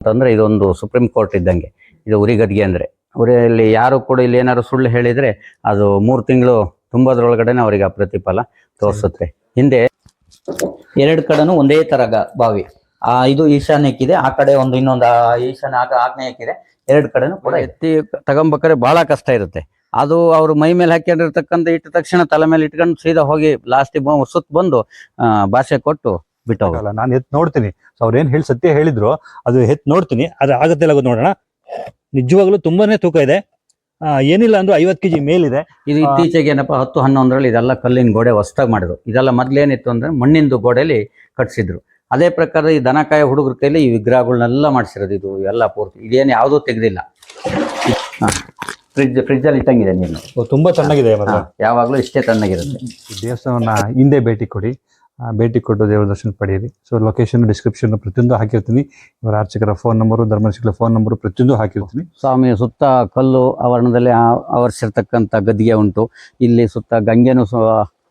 ಅಂತಂದ್ರೆ ಇದೊಂದು supreme court ಇದ್ದಂಗೆ. ಇದು ಉರಿಗದ್ಗೆ ಅಂದ್ರೆ. ಉರಿಯಲ್ಲಿ ಯಾರು ಕೂಡ ಇಲ್ಲಿ ಏನಾದ್ರು ಸುಳ್ಳು ಹೇಳಿದ್ರೆ ಅದು ಮೂರು ತಿಂಗಳು ತುಂಬದ್ರೊಳಗಡೆನೆ ಅವರಿಗೆ ಆ ಪ್ರತಿಫಲ ತೋರಿಸುತ್ತೆ. ಹಿಂದೆ ಎರಡು ಕಡೆನೂ ಒಂದೇ ತರ ಬಾವಿ. ಆ ಇದು ಈಶಾನ್ಯಕ್ಕಿದೆ, ಆ ಕಡೆ ಒಂದು ಇನ್ನೊಂದು ಈಶಾನ್ಯ ಆಗ್ನೇಯಕ್ಕಿದೆ ಎರಡು ಕಡೆನೂ ಕೂಡ ಎತ್ತಿ ತಗೊಂಬೇಕಾದ್ರೆ ಬಹಳ ಕಷ್ಟ ಇರುತ್ತೆ. ಅದು ಅವ್ರು ಮೈ ಮೇಲೆ ಹಾಕೊಂಡಿರ್ತಕ್ಕಂಥ ಇಟ್ಟ ತಕ್ಷಣ ತಲೆ ಮೇಲೆ ಇಟ್ಕೊಂಡು ಸೀದಾ ಹೋಗಿ ಲಾಸ್ಟಿಗೆ ಸುತ್ತ ಬಂದು ಭಾಷೆ ಕೊಟ್ಟು ಬಿಟ್ಟು ಹೋಗೋದು. ನಾನು ಎತ್ ನೋಡ್ತೀನಿ. ಸೊ ಅವ್ರು ಏನು ಹೇಳಿ ಸತ್ಯ ಹೇಳಿದ್ರು ಅದು ಎತ್ ನೋಡ್ತೀನಿ. ಅದು ಆಗತ್ತೆ ಇಲ್ಲ ನೋಡೋಣ. ನಿಜವಾಗ್ಲೂ ತುಂಬಾನೇ ತೂಕ ಇದೆ. ಏನಿಲ್ಲ ಅಂದ್ರೆ ಐವತ್ತು ಕೆಜಿ ಮೇಲಿದೆ. ಇದು ಇತ್ತೀಚೆಗೆ ಏನಪ್ಪ ಹತ್ತು ಹನ್ನೊಂದರಲ್ಲಿ ಇದೆಲ್ಲ ಕಲ್ಲಿನ ಗೋಡೆ ಹೊಸ್ದಾಗಿ ಮಾಡಿದ್ರು. ಇದೆಲ್ಲ ಮೊದ್ಲೇನಿತ್ತು ಅಂದ್ರೆ ಮಣ್ಣಿಂದು ಗೋಡೆಯಲ್ಲಿ ಕಟ್ಸಿದ್ರು. ಅದೇ ಪ್ರಕಾರ ಈ ದನಕಾಯ ಹುಡುಗರ ಕೈಲಿ ಈ ವಿಗ್ರಹಗಳನ್ನೆಲ್ಲ ಮಾಡಿಸಿರೋದು ಇದು. ಎಲ್ಲ ಪೂರ್ತಿ. ಇದೇನು ಯಾವುದೂ ತೆಗೆದಿಲ್ಲ. ಫ್ರಿಜ್ ಫ್ರಿಜ್ಜಲ್ಲಿ ಇಟ್ಟಂಗಿದೆ ನೀನು. ತುಂಬಾ ಚೆನ್ನಾಗಿದೆ ಯಾವಾಗ್ಲೂ ಇಷ್ಟೇ ತಣ್ಣಗಿರುತ್ತೆ. ದೇವಸ್ಥಾನ ಹಿಂದೆ ಭೇಟಿ ಕೊಡಿ. ಭೇಟಿ ಕೊಟ್ಟು ದೇವರ ದರ್ಶನ ಪಡೆಯಿರಿ. ಸೊ ಲೊಕೇಶನ್ ಡಿಸ್ಕ್ರಿಪ್ಷನ್ ಪ್ರತಿಯೊಂದು ಹಾಕಿರ್ತೀನಿ. ಇವರ ಅರ್ಚಕರ ಫೋನ್ ನಂಬರು ಧರ್ಮಶಿಗಳ ಫೋನ್ ನಂಬರು ಪ್ರತಿಯೊಂದು ಹಾಕಿರ್ತೀನಿ. ಸ್ವಾಮಿ, ಸುತ್ತ ಕಲ್ಲು ಆವರಣದಲ್ಲಿ ಆವರಿಸಿರ್ತಕ್ಕಂಥ ಗದ್ದಿಗೆ ಉಂಟು. ಇಲ್ಲಿ ಸುತ್ತ ಗಂಗೆನೂ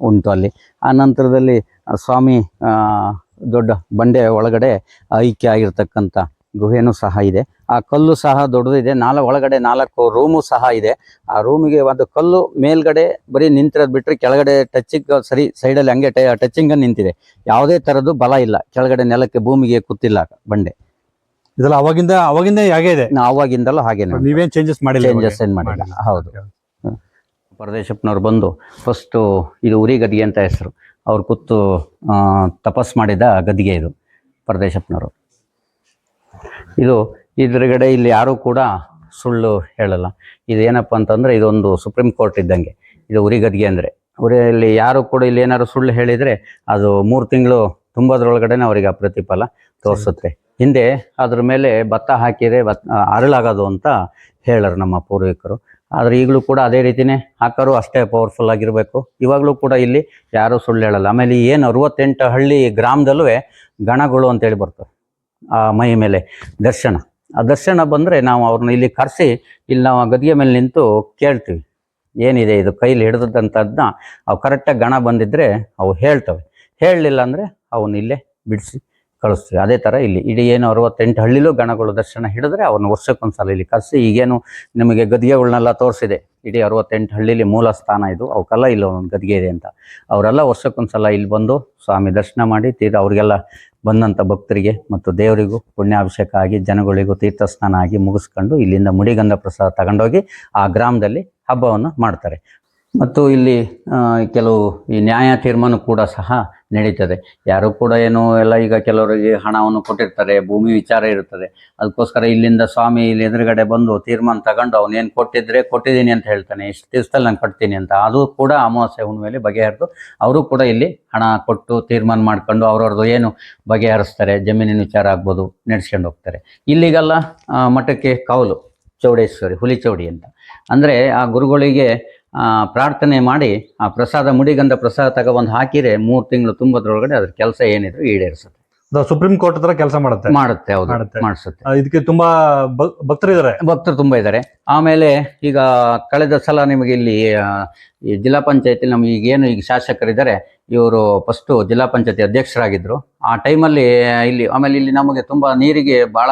ಉಂಟು ಅಲ್ಲಿ. ಆ ನಂತರದಲ್ಲಿ ಸ್ವಾಮಿ ದೊಡ್ಡ ಬಂಡೆ ಒಳಗಡೆ ಐಕ್ಯ ಆಗಿರ್ತಕ್ಕಂಥ ಗುಹೆನೂ ಸಹ ಇದೆ. ಆ ಕಲ್ಲು ಸಹ ದೊಡ್ಡದಿದೆ. ನಾಲ್ಕು ಒಳಗಡೆ ನಾಲ್ಕು ರೂಮು ಸಹ ಇದೆ. ಆ ರೂಮಿಗೆ ಒಂದು ಕಲ್ಲು ಮೇಲ್ಗಡೆ ಬರೀ ನಿಂತಿರೋದು ಬಿಟ್ಟರೆ ಕೆಳಗಡೆ ಟಚ್ಚಿಂಗ್ ಸರಿ ಸೈಡಲ್ಲಿ ಹಂಗೆ ಟಚಿಂಗ್ ನಿಂತಿದೆ. ಯಾವುದೇ ಥರದ್ದು ಬಲ ಇಲ್ಲ. ಕೆಳಗಡೆ ನೆಲಕ್ಕೆ ಭೂಮಿಗೆ ಕೂತಿಲ್ಲ ಬಂಡೆ. ಇದೆಲ್ಲ ಅವಾಗಿಂದ ಅವಾಗಿಂದ ಹಾಗೆ ಇದೆ? ನಾ ಅವಾಗಿಂದಲೂ ಹಾಗೆ ನೀವೇನ್ ಚೇಂಜಸ್ ಮಾಡಿಲ್ಲ ಚೇಂಜಸ್ ಏನು ಮಾಡಿಲ್ಲ. ಹೌದು. ಪರದೇಶಪ್ಪನವ್ರು ಬಂದು ಫಸ್ಟು ಇದು ಉರಿ ಗದ್ಗೆ ಅಂತ ಹೆಸರು. ಅವ್ರು ಕೂತು ತಪಸ್ ಮಾಡಿದ ಗದ್ಗೆ ಇದು ಪರದೇಶಪ್ಪನವರು. ಇದು ಇದ್ರಗಡೆ ಇಲ್ಲಿ ಯಾರೂ ಕೂಡ ಸುಳ್ಳು ಹೇಳಲ್ಲ. ಇದು ಏನಪ್ಪ ಅಂತಂದ್ರೆ ಇದೊಂದು ಸುಪ್ರೀಂ ಕೋರ್ಟ್ ಇದ್ದಂಗೆ. ಇದು ಉರಿ ಗದ್ಗೆ ಅಂದರೆ. ಉರಿಯಲ್ಲಿ ಯಾರು ಕೂಡ ಇಲ್ಲಿ ಏನಾದ್ರು ಸುಳ್ಳು ಹೇಳಿದರೆ ಅದು ಮೂರು ತಿಂಗಳು ತುಂಬದ್ರೊಳಗಡೆನೆ ಅವರಿಗೆ ಆ ಪ್ರತಿಫಲ ತೋರಿಸುತ್ತೆ. ಹಿಂದೆ ಅದ್ರ ಮೇಲೆ ಭತ್ತ ಹಾಕಿದರೆ ಭತ್ ಅರಳಾಗೋದು ಅಂತ ಹೇಳರು ನಮ್ಮ ಪೂರ್ವಿಕರು. ಆದರೆ ಈಗಲೂ ಕೂಡ ಅದೇ ರೀತಿನೇ ಹಾಕರು, ಅಷ್ಟೇ ಪವರ್ಫುಲ್ ಆಗಿರಬೇಕು. ಇವಾಗಲೂ ಕೂಡ ಇಲ್ಲಿ ಯಾರೂ ಸುಳ್ಳು ಹೇಳಲ್ಲ. ಆಮೇಲೆ ಏನು ಅರವತ್ತೆಂಟು ಹಳ್ಳಿ ಗ್ರಾಮದಲ್ಲೂ ಗಣಗಳು ಅಂತೇಳಿ ಬರ್ತವೆ. ಆ ಮೈ ಮೇಲೆ ದರ್ಶನ. ಆ ದರ್ಶನ ಬಂದರೆ ನಾವು ಅವ್ರನ್ನ ಇಲ್ಲಿ ಕರೆಸಿ, ಇಲ್ಲಿ ನಾವು ಆ ಗದಿಗೆ ಮೇಲೆ ನಿಂತು ಕೇಳ್ತೀವಿ. ಏನಿದೆ ಇದು? ಕೈಲಿ ಹಿಡಿದಂಥದ್ದನ್ನ ಅವು ಕರೆಕ್ಟಾಗಿ ಗಣ ಬಂದಿದ್ದರೆ ಅವು ಹೇಳ್ತವೆ. ಹೇಳಲಿಲ್ಲ ಅಂದರೆ ಅವನ್ನ ಇಲ್ಲೇ ಬಿಡಿಸಿ. ಕಳಿಸ್ತೀವಿ. ಅದೇ ಥರ ಇಲ್ಲಿ ಇಡೀ ಏನು ಅರವತ್ತೆಂಟು ಹಳ್ಳಿಲೂ ಗಣಗಳು ದರ್ಶನ ಹಿಡಿದ್ರೆ ಅವ್ರನ್ನ ವರ್ಷಕ್ಕೊಂದ್ಸಲ ಇಲ್ಲಿ ಕರೆಸಿ. ಈಗೇನು ನಿಮಗೆ ಗದ್ಗೆಗಳನ್ನೆಲ್ಲ ತೋರಿಸಿದೆ. ಇಡೀ ಅರವತ್ತೆಂಟು ಹಳ್ಳಿಲಿ ಮೂಲ ಸ್ಥಾನ ಇದು. ಅವಕ್ಕೆಲ್ಲ ಇಲ್ಲಿ ಒಂದು ಗದ್ಗೆ ಇದೆ ಅಂತ. ಅವರೆಲ್ಲ ವರ್ಷಕ್ಕೊಂದ್ಸಲ ಇಲ್ಲಿ ಬಂದು ಸ್ವಾಮಿ ದರ್ಶನ ಮಾಡಿ ತೀರ್ ಅವರಿಗೆಲ್ಲ ಬಂದಂಥ ಭಕ್ತರಿಗೆ ಮತ್ತು ದೇವರಿಗೂ ಪುಣ್ಯಾಭಿಷೇಕ ಆಗಿ ಜನಗಳಿಗೂ ತೀರ್ಥ ಸ್ನಾನ ಆಗಿ ಮುಗಿಸ್ಕೊಂಡು ಇಲ್ಲಿಂದ ಮುಡಿಗಂಧ ಪ್ರಸಾದ ತಗೊಂಡೋಗಿ ಆ ಗ್ರಾಮದಲ್ಲಿ ಹಬ್ಬವನ್ನು ಮಾಡ್ತಾರೆ. ಮತ್ತು ಇಲ್ಲಿ ಕೆಲವು ಈ ನ್ಯಾಯ ತೀರ್ಮಾನ ಕೂಡ ಸಹ ನಡೀತದೆ. ಯಾರು ಕೂಡ ಏನು ಎಲ್ಲ ಈಗ ಕೆಲವರಿಗೆ ಹಣವನ್ನು ಕೊಟ್ಟಿರ್ತಾರೆ, ಭೂಮಿ ವಿಚಾರ ಇರುತ್ತದೆ. ಅದಕ್ಕೋಸ್ಕರ ಇಲ್ಲಿಂದ ಸ್ವಾಮಿ ಇಲ್ಲಿ ಎದುರುಗಡೆ ಬಂದು ತೀರ್ಮಾನ ತಗೊಂಡು ಅವನೇನು ಕೊಟ್ಟಿದ್ರೆ ಕೊಟ್ಟಿದ್ದೀನಿ ಅಂತ ಹೇಳ್ತಾನೆ. ಇಷ್ಟು ದಿವಸದಲ್ಲಿ ನಾನು ಕಟ್ತೀನಿ ಅಂತ. ಅದು ಕೂಡ ಅಮಾವಾಸ್ಯೆ ಹುಣ್ಣಿಮೆಯಲ್ಲಿ ಬಗೆಹರಿದು ಅವರು ಕೂಡ ಇಲ್ಲಿ ಹಣ ಕೊಟ್ಟು ತೀರ್ಮಾನ ಮಾಡ್ಕೊಂಡು ಅವ್ರವ್ರದ್ದು ಏನು ಬಗೆಹರಿಸ್ತಾರೆ, ಜಮೀನಿನ ವಿಚಾರ ಆಗ್ಬೋದು, ನಡೆಸ್ಕೊಂಡು ಹೋಗ್ತಾರೆ. ಇಲ್ಲಿಗೆಲ್ಲ ಮಠಕ್ಕೆ ಕೌಲು, ಚೌಡೇಶ್ವರಿ, ಹುಲಿ ಚೌಡಿ ಅಂತ. ಅಂದರೆ ಆ ಗುರುಗಳಿಗೆ ಪ್ರಾರ್ಥನೆ ಮಾಡಿ ಆ ಪ್ರಸಾದ ಮುಡಿಗಂಧ ಪ್ರಸಾದ ತಗೊಬಂದು ಹಾಕಿರೆ ಮೂರು ತಿಂಗಳು ತುಂಬದ್ರೊಳಗಡೆ ಅದ್ರ ಕೆಲಸ ಏನಿದ್ರು ಈಡೇರಿಸುತ್ತೆ. ಸುಪ್ರೀಂ ಕೋರ್ಟ್ ಹತ್ರ ಕೆಲಸ ಮಾಡುತ್ತೆ? ಮಾಡುತ್ತೆ ಹೌದು ಮಾಡುತ್ತೆ. ಮಾಡಿಸುತ್ತೆ. ಇದಕ್ಕೆ ತುಂಬಾ ಭಕ್ತರು ಇದ್ದಾರೆ ಭಕ್ತರು ತುಂಬ ಇದ್ದಾರೆ ಆಮೇಲೆ ಈಗ ಕಳೆದ ಸಲ ನಿಮಗೆ ಇಲ್ಲಿ ಈ ಜಿಲ್ಲಾ ಪಂಚಾಯತಿ ನಮ್ಗೆ ಈಗ ಏನು ಈಗ ಶಾಸಕರಿದ್ದಾರೆ ಇವರು ಫಸ್ಟು ಜಿಲ್ಲಾ ಪಂಚಾಯತಿ ಅಧ್ಯಕ್ಷರಾಗಿದ್ದರು ಆ ಟೈಮಲ್ಲಿ ಇಲ್ಲಿ, ಆಮೇಲೆ ಇಲ್ಲಿ ನಮಗೆ ತುಂಬ ನೀರಿಗೆ ಭಾಳ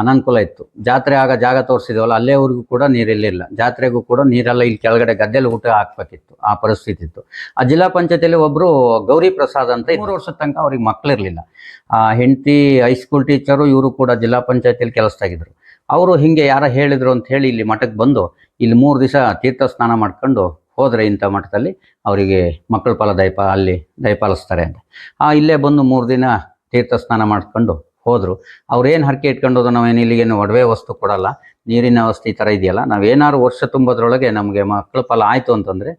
ಅನನುಕೂಲ ಇತ್ತು. ಜಾತ್ರೆ ಆಗ ಜಾಗ ತೋರಿಸಿದ್ವಲ್ಲ ಅಲ್ಲೇವರೆಗೂ ಕೂಡ ನೀರಿರಲಿಲ್ಲ ಜಾತ್ರೆಗೂ ಕೂಡ ನೀರೆಲ್ಲ ಇಲ್ಲಿ ಕೆಳಗಡೆ ಗದ್ದೆಲಿ ಊಟ ಹಾಕ್ಬೇಕಿತ್ತು. ಆ ಪರಿಸ್ಥಿತಿ ಇತ್ತು. ಆ ಜಿಲ್ಲಾ ಪಂಚಾಯತಿಯಲ್ಲಿ ಒಬ್ಬರು ಗೌರಿ ಪ್ರಸಾದ್ ಅಂತ ಮೂರು ವರ್ಷದ ತನಕ ಅವ್ರಿಗೆ ಮಕ್ಕಳಿರಲಿಲ್ಲ ಆ ಹೆಂಡತಿ ಹೈಸ್ಕೂಲ್ ಟೀಚರು ಇವರು ಕೂಡ ಜಿಲ್ಲಾ ಪಂಚಾಯತಿಯಲ್ಲಿ ಕೆಲಸದಾಗಿದ್ದರು ಅವರು ಹಿಂಗೆ ಯಾರ ಹೇಳಿದ್ರು ಅಂತ ಹೇಳಿ ಇಲ್ಲಿ ಮಠಕ್ಕೆ ಬಂದು, ಇಲ್ಲಿ ಮೂರು ದಿವಸ ತೀರ್ಥ ಸ್ನಾನ ಮಾಡ್ಕೊಂಡು ಹೋದ್ರೆ ಇಂಥ ಮಠದಲ್ಲಿ ಅವರಿಗೆ ಮಕ್ಕಳ ಪಾಲ ದಯಪ, ಅಲ್ಲಿ ದಯಪಾಲಿಸ್ತಾರೆ ಅಂತ. ಆ, ಇಲ್ಲೇ ಬಂದು ಮೂರು ದಿನ ತೀರ್ಥ ಸ್ನಾನ ಮಾಡ್ಕೊಂಡು ಹೋದರು. ಅವ್ರೇನು ಹರಕೆ ಇಟ್ಕೊಂಡು ಹೋದ್ರು, ನಾವೇನು ಇಲ್ಲಿಗೇನು ಒಡವೆ ವಸ್ತು ಕೊಡಲ್ಲ, ನೀರಿನ ವ್ಯವಸ್ಥೆ ಈ ಥರ ಇದೆಯಲ್ಲ ನಾವೇನಾದ್ರು ವರ್ಷ ತುಂಬೋದ್ರೊಳಗೆ ನಮಗೆ ಮಕ್ಕಳ ಫಲ ಆಯಿತು ಅಂತಂದರೆ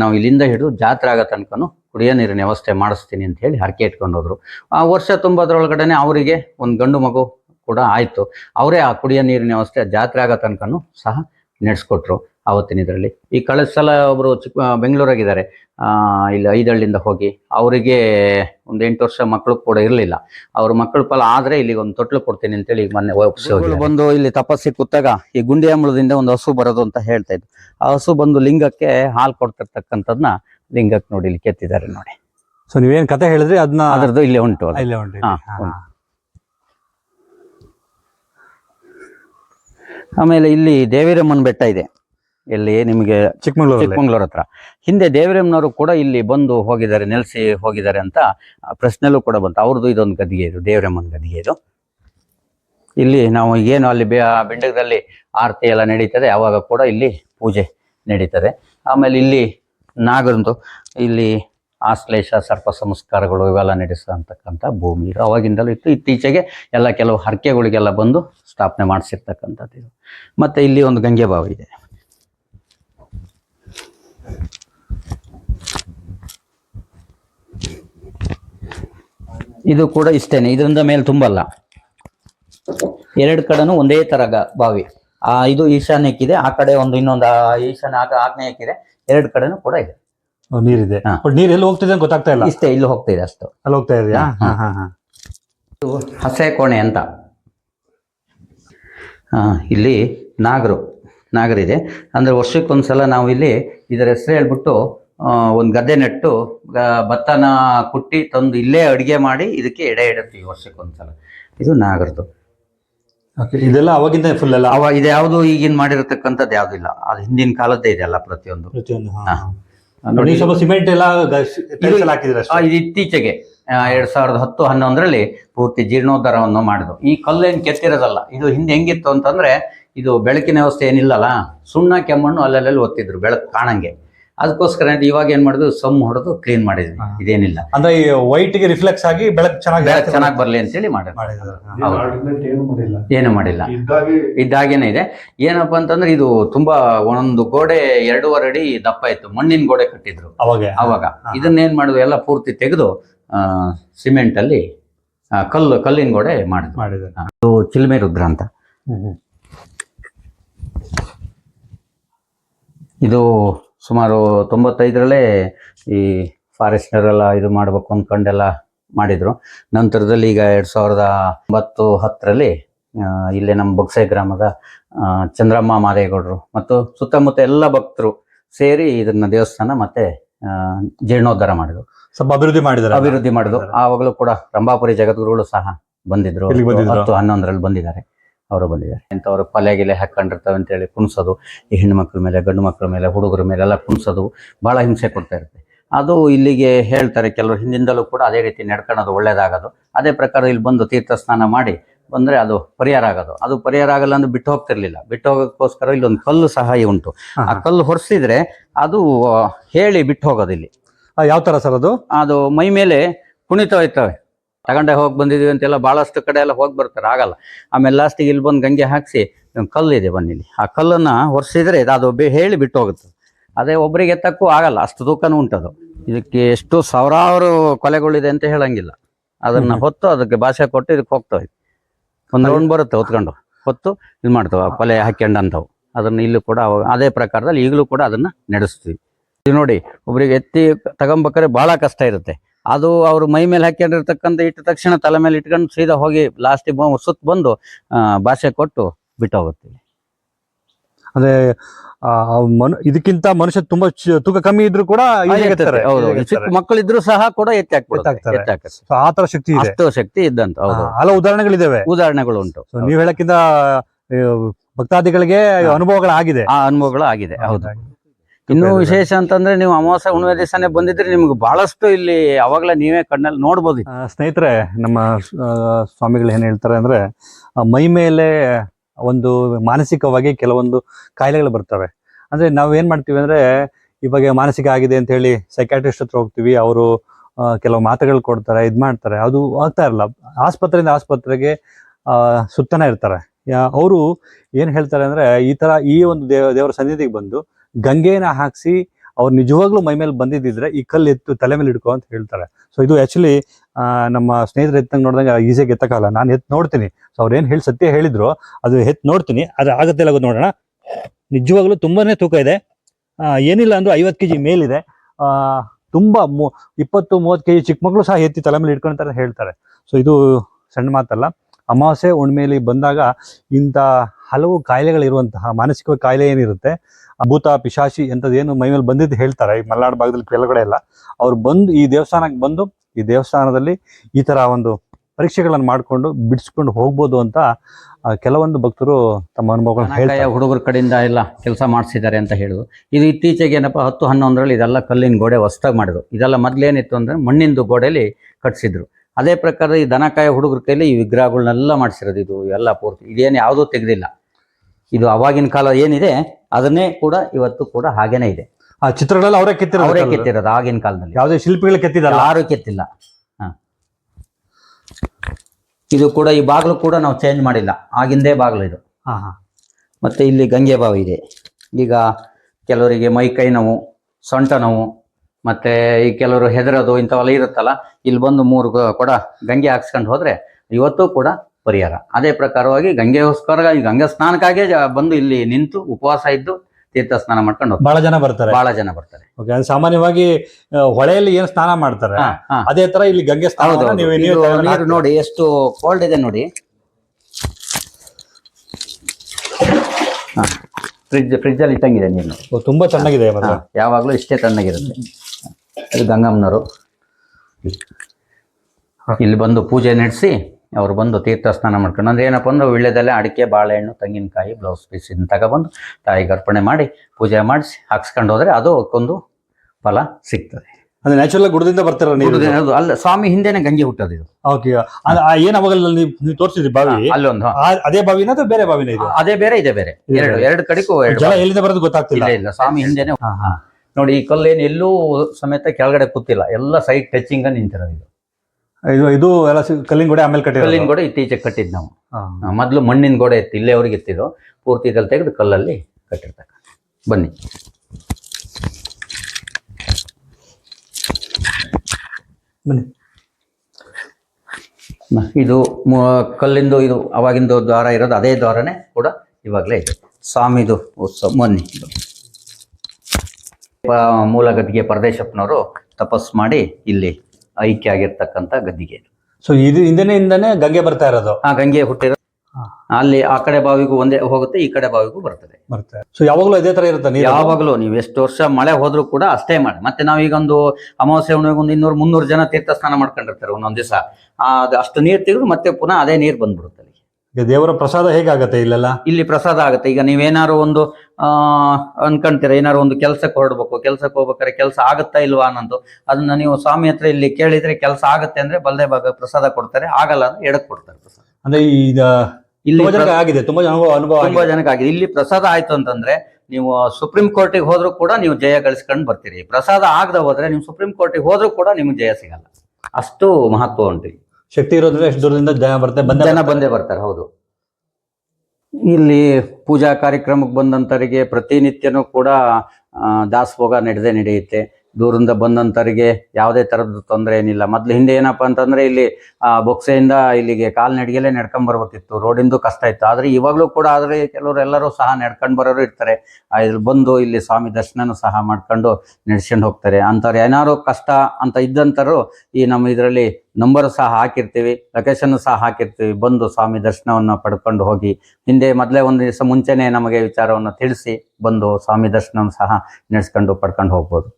ನಾವು ಇಲ್ಲಿಂದ ಹಿಡಿದು ಜಾತ್ರೆ ಆಗೋ ತನಕನೂ ಕುಡಿಯೋ ನೀರಿನ ವ್ಯವಸ್ಥೆ ಮಾಡಿಸ್ತೀನಿ ಅಂತ ಹೇಳಿ ಹರಕೆ ಇಟ್ಕೊಂಡೋದ್ರು ಆ, ವರ್ಷ ತುಂಬೋದ್ರೊಳಗಡೆನೆ ಅವರಿಗೆ ಒಂದು ಗಂಡು ಮಗು ಕೂಡ ಆಯಿತು. ಅವರೇ ಆ ಕುಡಿಯೋ ನೀರಿನ ವ್ಯವಸ್ಥೆ ಜಾತ್ರೆ ಆಗೋ ತನಕನೂ ಸಹ ನಡೆಸ್ಕೊಟ್ರು. ಆವತ್ತಿನ ಇದರಲ್ಲಿ. ಈ ಕಳೆದ ಸಲ ಒಬ್ಬರು ಚಿಕ್ಕ ಬೆಂಗಳೂರಾಗಿದ್ದಾರೆ. ಇಲ್ಲಿ ಐದಳ್ಳಿಂದ ಹೋಗಿ. ಅವರಿಗೆ ಒಂದು ಎಂಟು ವರ್ಷ ಮಕ್ಕಳು ಕೂಡ ಇರಲಿಲ್ಲ. ಅವ್ರ ಮಕ್ಕಳು ಫಲ ಆದರೆ ಇಲ್ಲಿಗೆ ಒಂದು ತೊಟ್ಲು ಕೊಡ್ತೀನಿ ಅಂತೇಳಿ ಈಗ ಮೊನ್ನೆ ಬಂದು ಇಲ್ಲಿ ತಪಸ್ಸಿ ಕೂತಾಗ ಈ ಗುಂಡಿ ಅಮ್ಲದಿಂದ ಒಂದು ಹಸು ಬರೋದು ಅಂತ ಹೇಳ್ತಾ ಇದ್ದು ಆ ಹಸು ಬಂದು ಲಿಂಗಕ್ಕೆ ಹಾಲು ಕೊಡ್ತಿರ್ತಕ್ಕಂಥದ್ನ ಲಿಂಗಕ್ಕೆ ನೋಡಿ ಇಲ್ಲಿ ಕೆತ್ತಿದ್ದಾರೆ ನೋಡಿ. ಸೊ ನೀವೇನು ಕತೆ ಹೇಳಿದ್ರಿ? ಅದನ್ನ ಅದರದ್ದು ಇಲ್ಲೇ ಉಂಟು. ಇಲ್ಲೇ ಉಂಟು. ಆಮೇಲೆ ಇಲ್ಲಿ ದೇವಿರಮ್ಮನ ಬೆಟ್ಟ ಇದೆ. ಇಲ್ಲಿ ನಿಮಗೆ ಚಿಕ್ಕಮಂಗ್ಳೂರು ಚಿಕ್ಕಮಂಗ್ಳೂರ್ ಹತ್ರ. ಹಿಂದೆ ದೇವರಮ್ಮನವರು ಕೂಡ ಇಲ್ಲಿ ಬಂದು ಹೋಗಿದ್ದಾರೆ ನೆಲೆಸಿ ಹೋಗಿದ್ದಾರೆ ಅಂತ ಪ್ರಶ್ನೆಲ್ಲೂ ಕೂಡ ಬಂತು. ಅವ್ರದ್ದು ಇದೊಂದು ಗದಿಗೆ ಇದು ದೇವರಮ್ಮನ ಗದಿಗೆ ಇದು. ಇಲ್ಲಿ ನಾವು ಏನು ಅಲ್ಲಿ ಬೆಂಡಗದಲ್ಲಿ ಆರತಿ ಎಲ್ಲ ನಡೀತದೆ ಆವಾಗ ಕೂಡ ಇಲ್ಲಿ ಪೂಜೆ ನಡೀತದೆ. ಆಮೇಲೆ ಇಲ್ಲಿ ನಾಗರಂದು ಇಲ್ಲಿ ಆಶ್ಲೇಷ ಸರ್ಪ ಸಂಸ್ಕಾರಗಳು ಇವೆಲ್ಲ ನಡೆಸತಕ್ಕಂಥ ಭೂಮಿ ಇದು. ಅವಾಗಿಂದಲೂ ಇತ್ತು ಇತ್ತೀಚೆಗೆ ಎಲ್ಲ ಕೆಲವು ಹರಕೆಗಳಿಗೆಲ್ಲ ಬಂದು ಸ್ಥಾಪನೆ ಮಾಡಿಸಿರ್ತಕ್ಕಂಥದ್ದು ಇದು. ಮತ್ತೆ ಇಲ್ಲಿ ಒಂದು ಗಂಗೆ ಬಾವಿ ಇದೆ. ಇದು ಕೂಡ ಇಷ್ಟೇನೆ. ಇದರಿಂದ ಮೇಲೆ ತುಂಬಲ್ಲ. ಎರಡು ಕಡೆನೂ ಒಂದೇ ತರ ಬಾವಿ. ಆ ಇದು ಈಶಾನ್ಯಕ್ಕಿದೆ ಆ ಕಡೆ ಒಂದು ಇನ್ನೊಂದು ಈಶಾನ್ಯ ಆಗ್ನೇಯಕ್ಕಿದೆ. ಎರಡು ಕಡೆನೂ ಕೂಡ ಇದೆ. ನೀರಿದೆ. ನೀರು ಎಲ್ಲಿ ಹೋಗ್ತಿದೆ ಅಂತ ಗೊತ್ತಾಗ್ತಾ ಇಲ್ಲ. ಇಷ್ಟೇ ಇಲ್ಲಿ ಹೋಗ್ತಿದೆ ಅಷ್ಟು. ಅಲ್ಲಿ ಹೋಗ್ತಾ ಇದೆಯಾ? ಹಸೆ ಕೋಣೆ ಅಂತ. ಇಲ್ಲಿ ನಾಗರು. ನಾಗರಿದೆ. ಅಂದ್ರೆ ವರ್ಷಕ್ಕೊಂದ್ಸಲ ನಾವು ಇಲ್ಲಿ ಇದರ ಹೆಸರು ಹೇಳ್ಬಿಟ್ಟು ಒಂದು ಗದ್ದೆ ನೆಟ್ಟು ಭತ್ತನ ಕುಟ್ಟಿ ತಂದು ಇಲ್ಲೇ ಅಡುಗೆ ಮಾಡಿ ಇದಕ್ಕೆ ಎಡೆ ಇಡುತ್ತೀವಿ ವರ್ಷಕ್ಕೊಂದ್ಸಲ. ಇದು ನಾಗರದು ಇದೆಲ್ಲ ಅವಾಗಿಂದ ಫುಲ್ ಅಲ್ಲ? ಅವ ಇದು ಯಾವುದು ಈಗಿನ ಮಾಡಿರತಕ್ಕಂಥದ್ದು ಯಾವುದೂ ಇಲ್ಲ. ಅದು ಹಿಂದಿನ ಕಾಲದ್ದೇ ಇದೆ ಅಲ್ಲ ಪ್ರತಿಯೊಂದು. ಪ್ರತಿಯೊಂದು ಸಿಮೆಂಟ್ ಎಲ್ಲ ಇದು ಇತ್ತೀಚೆಗೆ. ಎರಡ್ ಸಾವಿರದ ಹತ್ತು ಹನ್ನೊಂದರಲ್ಲಿ ಪೂರ್ತಿ ಜೀರ್ಣೋದ್ಧಾರವನ್ನು ಮಾಡಿದ್ರು. ಈ ಕಲ್ಲೇನು ಕೆತ್ತಿರೋದಲ್ಲ, ಇದು ಹಿಂದೆ ಹೆಂಗಿತ್ತು ಅಂತಂದ್ರೆ, ಇದು ಬೆಳಕಿನ ವ್ಯವಸ್ಥೆ ಏನಿಲ್ಲಲ್ಲ, ಸುಣ್ಣ ಕೆಮ್ಮಣ್ಣು ಅಲ್ಲಲ್ಲಿ ಒತ್ತಿದ್ರು ಬೆಳಕು ಕಾಣಂಗೆ. ಅದಕ್ಕೋಸ್ಕರ ಇವಾಗ ಏನ್ ಮಾಡಿದ್ವಿ ಸಮ್ ಹೊಡೆದು ಕ್ಲೀನ್ ಮಾಡಿದ್ವಿ. ಇದೇನಿಲ್ಲ. ಅಂದ್ರೆ ಈ ವೈಟ್ಗೆ ರಿಫ್ಲೆಕ್ಸ್ ಆಗಿ ಬೆಳಕು ಚೆನ್ನಾಗಿ ಬೆಳಕು ಚೆನ್ನಾಗಿ ಬರ್ಲಿ ಅಂತೇಳಿ ಮಾಡಿದ್ರು. ಏನು ಮಾಡಿಲ್ಲ. ಏನು ಮಾಡಿಲ್ಲ. ಇದ್ದಾಗೆ ಇದ್ದಾಗೇನೆ ಇದೆ. ಏನಪ್ಪಾ ಅಂತಂದ್ರೆ ಇದು ತುಂಬಾ ಒಂದೊಂದು ಗೋಡೆ ಎರಡೂವರೆ ಅಡಿ ದಪ್ಪ ಇತ್ತು. ಮಣ್ಣಿನ ಗೋಡೆ ಕಟ್ಟಿದ್ರು. ಅವಾಗ. ಅವಾಗ. ಇದನ್ನ ಇದನ್ನೇನ್ ಮಾಡಿದ್ವಿ ಎಲ್ಲ ಪೂರ್ತಿ ತೆಗೆದು ಸಿಮೆಂಟ್ ಅಲ್ಲಿ ಕಲ್ಲು ಕಲ್ಲಿನ ಗೋಡೆ ಮಾಡಿದ್ರು. ಚಿಲ್ಮೆ ರುದ್ರ ಅಂತ. ಇದು ಸುಮಾರು ತೊಂಬತ್ತೈದರಲ್ಲೇ ಈ ಫಾರೆಸ್ಟ್ನರೆಲ್ಲ ಇದು ಮಾಡಬೇಕು ಅಂದ್ಕೊಂಡೆಲ್ಲ ಮಾಡಿದ್ರು. ನಂತರದಲ್ಲಿ ಈಗ ಎರಡು ಸಾವಿರದ ಒಂಬತ್ತು ಹತ್ತರಲ್ಲಿ ಇಲ್ಲೇ ನಮ್ಮ ಬೊಗ್ಸೆ ಗ್ರಾಮದ ಚಂದ್ರಮ್ಮ ಮಾದೇಗೌಡರು ಮತ್ತು ಸುತ್ತಮುತ್ತ ಎಲ್ಲ ಭಕ್ತರು ಸೇರಿ ಇದನ್ನ ದೇವಸ್ಥಾನ ಮತ್ತೆ ಜೀರ್ಣೋದ್ಧಾರ ಮಾಡಿದ್ರು. ಸ್ವಲ್ಪ ಅಭಿವೃದ್ಧಿ ಮಾಡಿದ್ರು. ಅಭಿವೃದ್ಧಿ ಮಾಡಿದ್ರು. ಆವಾಗಲೂ ಕೂಡ ರಂಭಾಪುರಿ ಜಗದ್ಗುರುಗಳು ಸಹ ಬಂದಿದ್ರು. ಹತ್ತು ಹನ್ನೊಂದರಲ್ಲಿ ಬಂದಿದ್ದಾರೆ. ಅವರು ಬಂದಿದ್ದಾರೆ. ಇಂಥವ್ರು ಪಲ್ಯ ಗಿಲೆ ಹಾಕೊಂಡಿರ್ತವೆ ಅಂತೇಳಿ ಕುಣಿಸೋದು. ಈ ಹೆಣ್ಣು ಮಕ್ಕಳ ಮೇಲೆ ಗಂಡು ಮಕ್ಕಳ ಮೇಲೆ ಹುಡುಗರ ಮೇಲೆ ಎಲ್ಲ ಕುಣಿಸೋದು ಭಾಳ ಹಿಂಸೆ ಕೊಡ್ತಾ ಇರುತ್ತೆ. ಅದು ಇಲ್ಲಿಗೆ ಹೇಳ್ತಾರೆ ಕೆಲವರು ಹಿಂದಿಂದಲೂ ಕೂಡ ಅದೇ ರೀತಿ ನಡ್ಕೊಳ್ಳೋದು ಒಳ್ಳೇದಾಗೋದು. ಅದೇ ಪ್ರಕಾರ ಇಲ್ಲಿ ಬಂದು ತೀರ್ಥ ಸ್ನಾನ ಮಾಡಿ ಬಂದರೆ ಅದು ಪರಿಹಾರ ಆಗೋದು. ಅದು ಪರಿಹಾರ ಆಗಲ್ಲ ಅಂದ್ರೆ ಬಿಟ್ಟು ಹೋಗ್ತಿರ್ಲಿಲ್ಲ. ಬಿಟ್ಟು ಹೋಗೋಕ್ಕೋಸ್ಕರ ಇಲ್ಲೊಂದು ಕಲ್ಲು ಸಹಾಯ ಉಂಟು. ಆ ಕಲ್ಲು ಹೊರಿಸಿದ್ರೆ ಅದು ಹೇಳಿ ಬಿಟ್ಟು ಹೋಗೋದು ಇಲ್ಲಿ. ಯಾವ ಥರ ಸರ್ ಅದು? ಅದು ಮೈ ಮೇಲೆ ಕುಣಿತಾ ಇರ್ತವೆ ತಗೊಂಡೆ ಹೋಗಿ ಬಂದಿದೀವಿ ಅಂತೆಲ್ಲ ಭಾಳಷ್ಟು ಕಡೆ ಎಲ್ಲ ಹೋಗಿ ಬರ್ತಾರೆ ಆಗಲ್ಲ. ಆಮೇಲೆ ಲಾಸ್ಟಿಗೆ ಇಲ್ಲಿ ಬಂದು ಗಂಗೆ ಹಾಕಿಸಿ ಕಲ್ಲು ಇದೆ ಬನ್ನಿಲ್ಲಿ ಆ ಕಲ್ಲನ್ನು ಒರೆಸಿದ್ರೆ ಅದು ಬಿ ಹೇಳಿ ಬಿಟ್ಟು ಹೋಗುತ್ತೆ. ಅದೇ ಒಬ್ಬರಿಗೆ ಎತ್ತಕ್ಕೂ ಆಗಲ್ಲ ಅಷ್ಟು ತೂಕನೂ ಉಂಟದು. ಇದಕ್ಕೆ ಎಷ್ಟು ಸಾವಿರಾರು ಕೊಲೆಗಳಿದೆ ಅಂತ ಹೇಳಂಗಿಲ್ಲ. ಅದನ್ನು ಹೊತ್ತು ಅದಕ್ಕೆ ಭಾಷೆ ಕೊಟ್ಟು ಇದಕ್ಕೆ ಹೋಗ್ತವೆ ಒಂದು ರೌಂಡ್ ಬರುತ್ತೆ ಹೊತ್ಕೊಂಡು. ಹೊತ್ತು ಇದು ಮಾಡ್ತವೆ ಆ ಕೊಲೆ ಹಾಕ್ಯಂಡಂಥವು ಅದನ್ನ ಇಲ್ಲೂ ಕೂಡ ಅದೇ ಪ್ರಕಾರದಲ್ಲಿ ಈಗಲೂ ಕೂಡ ಅದನ್ನು ನಡೆಸ್ತೀವಿ. ಇದು ನೋಡಿ ಒಬ್ಬರಿಗೆ ಎತ್ತಿ ತಗೊಂಬೇಕಾದ್ರೆ ಭಾಳ ಕಷ್ಟ ಇರುತ್ತೆ. ಅದು ಅವ್ರ ಮೈ ಮೇಲೆ ಹಾಕೊಂಡಿರ್ತಕ್ಕಂಥ ಇಟ್ಟ ತಕ್ಷಣ ತಲೆ ಮೇಲೆ ಇಟ್ಕೊಂಡು ಸೀದಾ ಹೋಗಿ ಲಾಸ್ಟಿಗೆ ಸುತ್ತ ಬಂದು ಭಾಷೆ ಕೊಟ್ಟು ಬಿಟ್ಟು ಹೋಗುತ್ತೆ ಅದೇ ಆ, ಮನು ಇದಕ್ಕಿಂತ ಮನುಷ್ಯ ತುಂಬಾ ತೂಕ ಕಮ್ಮಿ ಇದ್ರು ಕೂಡ ಚಿಕ್ಕ ಮಕ್ಕಳಿದ್ರು ಸಹ ಕೂಡ ಎತ್ತಿ ಹಾಕ್ಬಿಡುತ್ತೆ ಎತ್ತಾಕ್ತಾರೆ. ಎತ್ತಿ ಹಾಕುತ್ತೆ. So, ಆ ತರ ಶಕ್ತಿ ಇದೆ. ಅಷ್ಟು ಶಕ್ತಿ ಇದ್ದಂತ ಹಲವು ಉದಾಹರಣೆಗಳಿದಾವೆ. ಉದಾಹರಣೆಗಳು ಉಂಟು. ನೀವು ಹೇಳಕ್ಕಿಂತ ಭಕ್ತಾದಿಗಳಿಗೆ. ಅನುಭವಗಳಾಗಿದೆ. ಆ ಅನುಭವಗಳು ಆಗಿದೆ ಹೌದು ಇನ್ನು ವಿಶೇಷ ಅಂತಂದ್ರೆ ನೀವು ಅಮಾವಾಸ್ಯ ಹುಣ್ಣಿಮೆ ದಿವಸನೇ ಬಂದಿದ್ರೆ ನಿಮ್ಗೆ ಬಹಳಷ್ಟು ಇಲ್ಲಿ ಅವಾಗಲೇ ನೀವೇ ಕಣ್ಣಲ್ಲಿ ನೋಡ್ಬೋದು ಸ್ನೇಹಿತರೆ ನಮ್ಮ ಸ್ವಾಮಿಗಳು ಏನ್ ಹೇಳ್ತಾರೆ ಅಂದ್ರೆ ಮೈ ಮೇಲೆ ಒಂದು ಮಾನಸಿಕವಾಗಿ ಕೆಲವೊಂದು ಕಾಯಿಲೆಗಳು ಬರ್ತವೆ. ಅಂದ್ರೆ ನಾವ್ ಏನ್ ಮಾಡ್ತೀವಿ ಅಂದ್ರೆ ಇವಾಗ ಮಾನಸಿಕ ಆಗಿದೆ ಅಂತ ಹೇಳಿ ಸೈಕಾಟ್ರಿಸ್ಟ್ ಹತ್ರ ಹೋಗ್ತೀವಿ ಅವರು ಕೆಲವು ಮಾತುಗಳು ಕೊಡ್ತಾರೆ ಇದ್ ಮಾಡ್ತಾರೆ ಅದು ಆಗ್ತಾ ಇರಲ್ಲ. ಆಸ್ಪತ್ರೆಯಿಂದ ಆಸ್ಪತ್ರೆಗೆ ಆ ಸುತ್ತನೇ ಇರ್ತಾರೆ. ಅವರು ಏನ್ ಹೇಳ್ತಾರೆ ಅಂದ್ರೆ ಈ ತರ ಈ ಒಂದು ದೇವ ದೇವರ ಸನ್ನಿಧಿಗೆ ಬಂದು ಗಂಗೆನ ಹಾಕ್ಸಿ ಅವ್ರು ನಿಜವಾಗ್ಲೂ ಮೈ ಮೇಲೆ ಬಂದಿದ್ದಿದ್ರೆ ಈ ಕಲ್ಲು ಎತ್ತು ತಲೆ ಮೇಲೆ ಇಟ್ಕೋ ಅಂತ ಹೇಳ್ತಾರೆ. ಸೊ ಇದು ಆ್ಯಕ್ಚುಲಿ ನಮ್ಮ ಸ್ನೇಹಿತರು ಎತ್ತಂಗೆ ನೋಡಿದಾಗ ಈಸಿಯಾಗಿ ಎತ್ತಕ್ಕಾಗಲ್ಲ. ನಾನು ಎತ್ತು ನೋಡ್ತೀನಿ. ಸೊ ಅವ್ರು ಏನು ಹೇಳಿ, ಸತ್ಯ ಹೇಳಿದ್ರು, ಅದು ಎತ್ತು ನೋಡ್ತೀನಿ. ಅದು ಆಗತ್ತೆ ಇಲ್ಲ ನೋಡೋಣ. ನಿಜವಾಗ್ಲೂ ತುಂಬಾನೇ ತೂಕ ಇದೆ. ಏನಿಲ್ಲ ಅಂದ್ರೂ ಐವತ್ತು ಕೆ ಜಿ ಮೇಲಿದೆ ತುಂಬ ಮೂ, ಇಪ್ಪತ್ತು, ಮೂವತ್ತು ಕೆ ಜಿ ಚಿಕ್ಕ ಮಕ್ಕಳು ಸಹ ಎತ್ತಿ ತಲೆ ಮೇಲೆ ಇಟ್ಕೊಂತಾರೆ ಹೇಳ್ತಾರೆ. ಸೊ ಇದು ಸಣ್ಣ ಮಾತಲ್ಲ. ಅಮಾವಾಸ್ಯೆ ಹುಣ್ಣಿಮೆಯಲ್ಲಿ ಬಂದಾಗ ಇಂಥ ಹಲವು ಕಾಯಿಲೆಗಳಿರುವಂತಹ ಮಾನಸಿಕ ಕಾಯಿಲೆ ಏನಿರುತ್ತೆ ಅಭೂತ ಪಿಶಾಶಿ ಪಿಶಾಚಿ ಎಂಥದ್ದೇನು ಮೈ ಮೇಲೆ ಬಂದಿದ್ದು ಹೇಳ್ತಾರೆ ಈ ಮಲೆನಾಡು ಭಾಗದಲ್ಲಿ ಕೆಳಗಡೆ ಎಲ್ಲ ಅವ್ರು ಬಂದು ಈ ದೇವಸ್ಥಾನಕ್ಕೆ ಬಂದು ಈ ದೇವಸ್ಥಾನದಲ್ಲಿ ಈ ತರ ಒಂದು ಪರೀಕ್ಷೆಗಳನ್ನು ಮಾಡಿಕೊಂಡು ಬಿಡಿಸ್ಕೊಂಡು ಹೋಗ್ಬೋದು ಅಂತ ಕೆಲವೊಂದು ಭಕ್ತರು ತಮ್ಮ ಅನುಭವಗಳನ್ನ ಹೇಳ್ತಾರೆ. ಹುಡುಗರ ಕಡೆಯಿಂದ ಎಲ್ಲ ಕೆಲಸ ಮಾಡಿಸಿದ್ದಾರೆ ಅಂತ ಹೇಳುದು. ಇದು ಇತ್ತೀಚೆಗೆ ಏನಪ್ಪ ಹತ್ತು ಹನ್ನೊಂದರಲ್ಲಿ ಇದೆಲ್ಲ ಕಲ್ಲಿನ ಗೋಡೆ ಹೊಸ್ದಾಗಿ ಮಾಡಿದ್ರು. ಇದೆಲ್ಲ ಮೊದ್ಲೇನಿತ್ತು ಅಂದ್ರೆ ಮಣ್ಣಿಂದು ಗೋಡೆಯಲ್ಲಿ ಕಟ್ಸಿದ್ರು. ಅದೇ ಪ್ರಕಾರ ಈ ದನಕಾಯ ಹುಡುಗರ ಕೈಲಿ ಈ ವಿಗ್ರಹಗಳನ್ನೆಲ್ಲ ಮಾಡಿಸಿರೋದು ಇದು ಎಲ್ಲ ಪೂರ್ತಿ. ಇದೇನು ಯಾವುದೂ ತೆಗೆದಿಲ್ಲ. ಇದು ಅವಾಗಿನ ಕಾಲ ಏನಿದೆ ಅದನ್ನೇ ಕೂಡ ಇವತ್ತು ಕೂಡ ಹಾಗೇನೆ ಇದೆ. ಆ ಚಿತ್ರಗಳಲ್ಲಿ ಅವರೇ ಅವರೇ ಕೆತ್ತಿರೋದು ಆಗಿನ ಕಾಲದಲ್ಲಿ. ಯಾವುದೇ ಶಿಲ್ಪಿಗಳು ಕೆತ್ತಿದಲ್ಲ? ಯಾರು ಕೆತ್ತಿಲ್ಲ. ಇದು ಕೂಡ ಈ ಬಾಗಿಲು ಕೂಡ ನಾವು ಚೇಂಜ್ ಮಾಡಿಲ್ಲ. ಆಗಿಂದೇ ಬಾಗಿಲು ಇದು. ಹಾ ಹಾ. ಮತ್ತೆ ಇಲ್ಲಿ ಗಂಗೆ ಬಾವಿ ಇದೆ. ಈಗ ಕೆಲವರಿಗೆ ಮೈ ಕೈ ನೋವು ಸೊಂಟ ನೋವು ಮತ್ತೆ ಈ ಕೆಲವರು ಹೆದರೋದು ಇಂಥವೆಲ್ಲ ಇರುತ್ತಲ್ಲ ಇಲ್ಲಿ ಬಂದು ಮೂರು ಕೊಡ ಗಂಗೆ ಹಾಕ್ಸ್ಕೊಂಡು ಹೋದ್ರೆ ಇವತ್ತು ಕೂಡ ಪರಿಹಾರ. ಅದೇ ಪ್ರಕಾರವಾಗಿ ಗಂಗೆಗೋಸ್ಕರ ಈ ಗಂಗಾ ಸ್ನಾನಕ್ಕಾಗೇ ಬಂದು ಇಲ್ಲಿ ನಿಂತು ಉಪವಾಸ ಇದ್ದು ತೀರ್ಥ ಸ್ನಾನ ಮಾಡ್ಕೊಂಡು ಹೋಗ್ತಾರೆ. ಬಹಳ ಜನ ಬರ್ತಾರೆ. ಬಹಳ ಜನ ಬರ್ತಾರೆ. ಓಕೆ ಅದು ಸಾಮಾನ್ಯವಾಗಿ ಹೊಳೆಯಲ್ಲಿ ಏನ್ ಸ್ನಾನ ಮಾಡ್ತಾರೆ. ಅದೇ ತರ ಇಲ್ಲಿ ಗಂಗೆ ಸ್ನಾನ. ನೀವು ನೀರು ನೋಡಿ ಎಷ್ಟು ಕೋಲ್ಡ್ ಇದೆ ನೋಡಿ. ಫ್ರಿಜ್ ಫ್ರಿಜ್ ಅಲ್ಲಿ ಇಟ್ಟಂಗಿದೆ ನೀರು ಓ, ತುಂಬಾ ಚೆನ್ನಾಗಿದೆ ಯಾವಾಗ್ಲೂ ಯಾವಾಗಲೂ ಇಷ್ಟೇ ತಣ್ಣಗಿರುತ್ತೆ. ಇದು ಗಂಗಮ್ಮನವರು. ಇಲ್ಲಿ ಬಂದು ಪೂಜೆ ನಡೆಸಿ ಅವ್ರು ಬಂದು ತೀರ್ಥ ಸ್ನಾನ ಮಾಡ್ಕೊಂಡು ಅಂದ್ರೆ ಏನಪ್ಪ ಅಂದ್ರೆ ವಿಳ್ಯದಲ್ಲೇ ಅಡಿಕೆ ಬಾಳೆಹಣ್ಣು ತೆಂಗಿನಕಾಯಿ ಬ್ಲೌಸ್ ಪೀಸ್ ಇದನ್ನ ತಗೊಬಂದು ತಾಯಿಗೆ ಅರ್ಪಣೆ ಮಾಡಿ ಪೂಜೆ ಮಾಡಿಸಿ ಹಾಕ್ಸ್ಕೊಂಡು ಹೋದ್ರೆ ಅದು ಒಂದು ಫಲ ಸಿಗ್ತದೆ. ಅಂದ್ರೆ ನ್ಯಾಚುರಲ್ ಗುಡದಿಂದ ಬರ್ತಾರ ಅಲ್ಲ ಸ್ವಾಮಿ ಹಿಂದೆನೆ ಗಂಗೆ ಹುಟ್ಟೋದು ಇದು. ಓಕೆ. ಏನ್ ಅವಾಗ ನೀವು ತೋರಿಸಿದ್ರಿ ಬಾವಿ? ಅಲ್ಲೊಂದು ಅದೇ ಬಾವಿನ ಅಥವಾ ಬೇರೆ ಬಾವಿನ ಇದು? ಅದೇ ಬೇರೆ ಇದೆ ಬೇರೆ. ಎರಡು ಎರಡು ಕಡೆಗೂ ಎರಡು ಜಲ ಎಲ್ಲಿಂದ ಬರೋದು ಗೊತ್ತಾಗ್ತಿಲ್ಲ. ಇಲ್ಲ ಸ್ವಾಮಿ ಹಿಂದೆನೆ. ನೋಡಿ ಈ ಕಲ್ಲು ಏನು ಎಲ್ಲೂ ಸಮೇತ ಕೆಳಗಡೆ ಕೂತಿಲ್ಲ. ಎಲ್ಲ ಸೈಡ್ ಟಚಿಂಗ್ ನಿಂತಿರೋದು ಇದು. ಇದು ಇದು ಎಲ್ಲ ಕಲ್ಲಿನ ಗೋಡೆ ಆಮೇಲೆ ಕಲ್ಲಿನ ಗೋಡೆ ಇತ್ತೀಚೆಗೆ ಕಟ್ಟಿದ್ದು ನಾವು. ಮೊದಲು ಮಣ್ಣಿನ ಗೋಡೆ ಇತ್ತು ಇಲ್ಲೇವರೆಗೆ ಇತ್ತಿದ್ದು ಪೂರ್ತಿ ಇದ್ರಲ್ಲಿ ತೆಗೆದು ಕಲ್ಲಲ್ಲಿ ಕಟ್ಟಿರ್ತಕ್ಕ. ಬನ್ನಿ. ಬನ್ನಿ. ಇದು ಕಲ್ಲಿಂದು ಇದು ಅವಾಗಿಂದು ದ್ವಾರ ಇರೋದು ಅದೇ ದ್ವಾರನೇ ಕೂಡ ಇವಾಗಲೇ ಇದೆ. ಸ್ವಾಮಿದು ಉತ್ಸವ ಮೊನ್ನೆ ಮೂಲ ಗದ್ದಿಗೆ ಪರದೇಶಪ್ಪನವರು ತಪಸ್ ಮಾಡಿ ಇಲ್ಲಿ ಐಕ್ಯ ಆಗಿರ್ತಕ್ಕಂಥ ಗದ್ದಿಗೆ ಸೊ ಇದು ಹಿಂದೆನೆ ಹಿಂದೆನೆ ಗಂಗೆ ಬರ್ತಾ ಇರೋದು. ಆ ಗಂಗೆ ಹುಟ್ಟಿರೋ ಅಲ್ಲಿ ಆ ಕಡೆ ಬಾವಿಗೂ ಒಂದೇ ಹೋಗುತ್ತೆ ಈ ಕಡೆ ಬಾವಿಗೂ ಬರ್ತದೆ. ಬರ್ತದೆ. ಸೊ ಯಾವಾಗಲೂ ಇದೇ ತರ ಇರುತ್ತೆ ನೀರು? ಯಾವಾಗಲೂ ನೀವು ಎಷ್ಟು ವರ್ಷ ಮಳೆ ಹೋದ್ರೂ ಕೂಡ ಅಷ್ಟೇ ಮಾಡಿ. ಮತ್ತೆ ನಾವೀಗೊಂದು ಅಮಾವಾಸ್ಯೆ ಒಂದು ಇನ್ನೂರು ಮುನ್ನೂರು ಜನ ತೀರ್ಥ ಸ್ನಾನ ಮಾಡ್ಕೊಂಡಿರ್ತಾರೆ ಒಂದೊಂದ್ ದಿವಸ. ಅದು ಅಷ್ಟು ನೀರು ತೆಗೆದು ಮತ್ತೆ ಪುನಃ ಅದೇ ನೀರು ಬಂದ್ಬಿಡುತ್ತೆ ಈಗ ದೇವರ ಪ್ರಸಾದ ಹೇಗಾಗತ್ತೆ ಇಲ್ಲೆಲ್ಲ? ಇಲ್ಲಿ ಪ್ರಸಾದ ಆಗುತ್ತೆ. ಈಗ ನೀವೇನಾದ್ರು ಒಂದು ಆ ಅನ್ಕೊಂತೀರ? ಏನಾರು ಒಂದು ಕೆಲ್ಸಕ್ಕೆ ಹೊರಡ್ಬೇಕು. ಕೆಲ್ಸಕ್ಕೆ ಹೋಗ್ಬೇಕಾದ್ರೆ ಕೆಲಸ ಆಗುತ್ತಾ ಇಲ್ವಾ ಅನ್ನೋದು. ಅದನ್ನ ನೀವು ಸ್ವಾಮಿ ಹತ್ರ ಇಲ್ಲಿ ಕೇಳಿದ್ರೆ ಕೆಲಸ ಆಗುತ್ತೆ ಅಂದ್ರೆ ಬಲ್ದೇ ಭಾಗ ಪ್ರಸಾದ ಕೊಡ್ತಾರೆ. ಆಗಲ್ಲ ಅಂದ್ರೆ ಎಡಕ್ ಕೊಡ್ತಾರೆ ಪ್ರಸಾದ. ಅಂದ್ರೆ ಈಗ ಇಲ್ಲಿ ಆಗಿದೆ. ತುಂಬಾ ಜನ ಅನುಭವ ಅನುಭವ ತುಂಬಾ. ಜನಕ್ಕೆ ಆಗಿದೆ. ಇಲ್ಲಿ ಪ್ರಸಾದ ಆಯ್ತು ಅಂತಂದ್ರೆ ನೀವು ಸುಪ್ರೀಂ ಕೋರ್ಟಿಗೆ ಹೋದ್ರೂ ಕೂಡ ನೀವು ಜಯ ಗಳಿಸ್ಕೊಂಡು ಬರ್ತೀರಿ. ಪ್ರಸಾದ ಆಗದೆ ಹೋದ್ರೆ ನೀವು ಸುಪ್ರೀಂ ಕೋರ್ಟಿಗೆ ಹೋದ್ರೂ ಕೂಡ ನಿಮ್ಗೆ ಜಯ ಸಿಗಲ್ಲ. ಅಷ್ಟು ಮಹತ್ವ ಉಂಟು. ಶಕ್ತಿ ಇರೋದ್ರೆ ಎಷ್ಟು ದೂರದಿಂದ ಜನ ಬರ್ತಾರೆ? ಬಂದ ಜನ ಬಂದೇ ಬರ್ತಾರೆ ಹೌದು. ಇಲ್ಲಿ ಪೂಜಾ ಕಾರ್ಯಕ್ರಮಕ್ಕೆ ಬಂದಂತರಿಗೆ ಪ್ರತಿನಿತ್ಯನೂ ಕೂಡ ದಾಸಭೋಗ ನಡೆದೇ ನಡೆಯುತ್ತೆ. ದೂರಿಂದ ಬಂದಂಥವರಿಗೆ ಯಾವುದೇ ತರದ ತೊಂದರೆ ಏನಿಲ್ಲ. ಮೊದ್ಲು ಹಿಂದೆ ಏನಪ್ಪ ಅಂತಂದ್ರೆ ಇಲ್ಲಿ ಬೊಕ್ಸೆಯಿಂದ ಇಲ್ಲಿಗೆ ಕಾಲ್ನಡಿಗೆಯಲ್ಲೇ ನಡ್ಕೊಂಡ್ ಬರ್ಬೇಕಿತ್ತು. ರೋಡಿಂದು ಕಷ್ಟ ಇತ್ತು. ಆದ್ರೆ ಇವಾಗ್ಲೂ ಕೂಡ ಆದ್ರೆ ಕೆಲವರು ಎಲ್ಲರೂ ಸಹ ನಡ್ಕೊಂಡು ಬರೋರು ಇರ್ತಾರೆ. ಇಲ್ಲಿ ಬಂದು ಇಲ್ಲಿ ಸ್ವಾಮಿ ದರ್ಶನನೂ ಸಹ ಮಾಡ್ಕೊಂಡು ನಡ್ಸ್ಕೊಂಡು ಹೋಗ್ತಾರೆ. ಅಂಥವ್ರು ಏನಾದ್ರು ಕಷ್ಟ ಅಂತ ಇದ್ದಂಥವ್ರು ಈ ನಮ್ಮ ಇದರಲ್ಲಿ ನಂಬರ್ ಸಹ ಹಾಕಿರ್ತೀವಿ ಲೊಕೇಶನ್ ಸಹ ಹಾಕಿರ್ತೀವಿ. ಬಂದು ಸ್ವಾಮಿ ದರ್ಶನವನ್ನು ಪಡ್ಕೊಂಡು ಹೋಗಿ, ಹಿಂದೆ ಮೊದಲೇ ಒಂದು ದಿವಸ ಮುಂಚೆನೆ ನಮಗೆ ವಿಚಾರವನ್ನು ತಿಳಿಸಿ ಬಂದು ಸ್ವಾಮಿ ದರ್ಶನವನ್ನು ಸಹ ನಡೆಸ್ಕೊಂಡು ಪಡ್ಕೊಂಡು ಹೋಗ್ಬೋದು.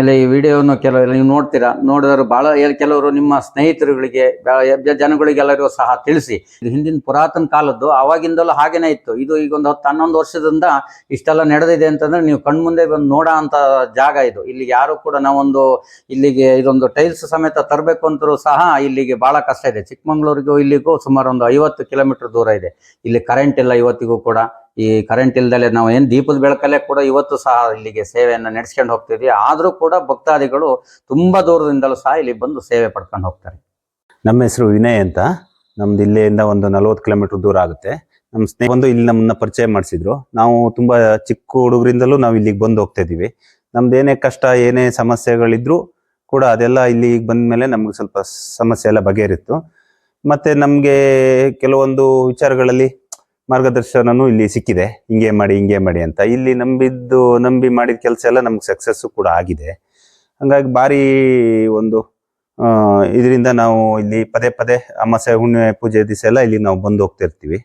ಆಮೇಲೆ ಈ ವಿಡಿಯೋವನ್ನು ಕೆಲವು, ನೀವು ನೋಡ್ತೀರಾ, ನೋಡಿದವರು ಬಹಳ ಕೆಲವರು ನಿಮ್ಮ ಸ್ನೇಹಿತರುಗಳಿಗೆ ಜನಗಳಿಗೆಲ್ಲರಿಗೂ ಸಹ ತಿಳಿಸಿ. ಹಿಂದಿನ ಪುರಾತನ ಕಾಲದ್ದು, ಅವಾಗಿಂದಲೂ ಹಾಗೇನೆ ಇತ್ತು. ಇದು ಈಗ ಒಂದು ಹತ್ತು, ಹನ್ನೊಂದು ವರ್ಷದಿಂದ ಇಷ್ಟೆಲ್ಲ ನಡೆದಿದೆ ಅಂತಂದ್ರೆ ನೀವು ಕಣ್ಮುಂದೆ ಬಂದು ನೋಡೋ ಅಂತ ಜಾಗ ಇದು. ಇಲ್ಲಿ ಯಾರು ಕೂಡ ನಾವೊಂದು ಇಲ್ಲಿಗೆ ಇದೊಂದು ಟೈಲ್ಸ್ ಸಮೇತ ತರಬೇಕು ಅಂತರೂ ಸಹ ಇಲ್ಲಿಗೆ ಬಹಳ ಕಷ್ಟ ಇದೆ. ಚಿಕ್ಕಮಂಗ್ಳೂರಿಗೂ ಇಲ್ಲಿಗೂ ಸುಮಾರು ಒಂದು ಐವತ್ತು ಕಿಲೋಮೀಟರ್ ದೂರ ಇದೆ. ಇಲ್ಲಿ ಕರೆಂಟ್ ಇಲ್ಲ ಇವತ್ತಿಗೂ ಕೂಡ. ಈ ಕರೆಂಟ್ ಇಲ್ದಲೆ ನಾವು ಏನು ದೀಪದ ಬೆಳಕಲ್ಲೇ ಕೂಡ ಇವತ್ತು ಸಹ ಇಲ್ಲಿಗೆ ಸೇವೆಯನ್ನು ನಡೆಸ್ಕೊಂಡು ಹೋಗ್ತಿದ್ವಿ. ಆದರೂ ಕೂಡ ಭಕ್ತಾದಿಗಳು ತುಂಬಾ ದೂರದಿಂದಲೂ ಸಹ ಇಲ್ಲಿ ಬಂದು ಸೇವೆ ಪಡ್ಕೊಂಡು ಹೋಗ್ತಾರೆ. ನಮ್ಮ ಹೆಸರು ವಿನಯ್ ಅಂತ. ನಮ್ದು ಇಲ್ಲಿಂದ ಒಂದು ನಲವತ್ತು ಕಿಲೋಮೀಟರ್ ದೂರ ಆಗುತ್ತೆ. ನಮ್ಮ ಸ್ನೇಹ ಬಂದು ಇಲ್ಲಿ ನಮ್ಮನ್ನ ಪರಿಚಯ ಮಾಡಿಸಿದ್ರು. ನಾವು ತುಂಬಾ ಚಿಕ್ಕ ಹುಡುಗರಿಂದಲೂ ನಾವು ಇಲ್ಲಿಗೆ ಬಂದು ಹೋಗ್ತಾ ಇದೀವಿ ನಮ್ದು ಏನೇ ಕಷ್ಟ, ಏನೇ ಸಮಸ್ಯೆಗಳಿದ್ರು ಕೂಡ ಅದೆಲ್ಲ ಇಲ್ಲಿಗೆ ಬಂದ ಮೇಲೆ ನಮ್ಗೆ ಸ್ವಲ್ಪ ಸಮಸ್ಯೆ ಎಲ್ಲ ಬಗೆಹರಿತ್ತು. ಮತ್ತೆ ನಮಗೆ ಕೆಲವೊಂದು ವಿಚಾರಗಳಲ್ಲಿ ಮಾರ್ಗದರ್ಶನನೂ ಇಲ್ಲಿ ಸಿಕ್ಕಿದೆ. ಹಿಂಗೆ ಮಾಡಿ ಹಿಂಗೆ ಮಾಡಿ ಅಂತ. ಇಲ್ಲಿ ನಂಬಿದ್ದು, ನಂಬಿ ಮಾಡಿದ ಕೆಲಸ ಎಲ್ಲ ನಮ್ಗೆ ಸಕ್ಸಸ್ಸು ಕೂಡ ಆಗಿದೆ. ಹಂಗಾಗಿ ಭಾರಿ ಒಂದು ಇದರಿಂದ ನಾವು ಇಲ್ಲಿ ಪದೇ ಪದೇ ಅಮಾಸೆ, ಹುಣ್ಣಿಮೆ ಪೂಜೆ ದಿವಸ ಎಲ್ಲ ಇಲ್ಲಿ ನಾವು ಬಂದು ಹೋಗ್ತಿರ್ತೀವಿ